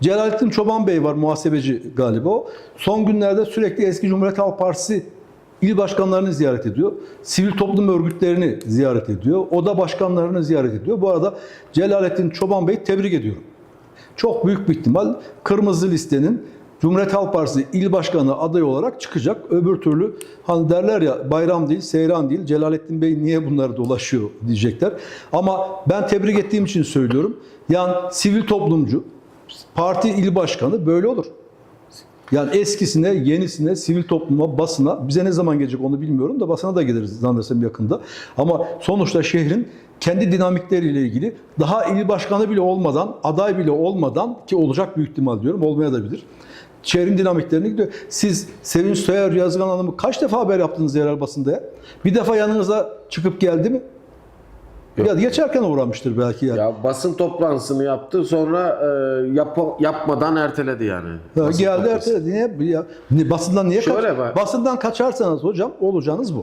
Celalettin Çoban Bey var muhasebeci galiba o. Son günlerde sürekli eski Cumhuriyet Halk Partisi il başkanlarını ziyaret ediyor. Sivil toplum örgütlerini ziyaret ediyor. Oda başkanlarını ziyaret ediyor. Bu arada Celalettin Çoban Bey tebrik ediyorum. Çok büyük bir ihtimal kırmızı listenin Cumhuriyet Halk Partisi il başkanı adayı olarak çıkacak. Öbür türlü hani derler ya bayram değil, seyran değil. Celalettin Bey niye bunları dolaşıyor diyecekler. Ama ben tebrik ettiğim için söylüyorum. Yani sivil toplumcu, parti il başkanı böyle olur. Yani eskisine, yenisine, sivil topluma, basına, bize ne zaman gelecek onu bilmiyorum da basına da geliriz zannedersem yakında. Ama sonuçta şehrin kendi dinamikleriyle ilgili daha il başkanı bile olmadan, aday bile olmadan ki olacak büyük ihtimal diyorum, olmaya da bilir. Şehrin dinamiklerini gidiyor. Siz Sevinç Soyer Yazgan Hanım'ı kaç defa haber yaptınız yerel basında ya? Bir defa yanınıza çıkıp geldi mi? Ya geçerken uğramıştır belki yani. Ya basın toplantısını yaptı sonra e, yap, yapmadan erteledi yani. Ya Basın geldi toplantısı. erteledi. Niye? Ya, ne- basından niye Şöyle bak. Basından kaçarsanız hocam olacağınız bu.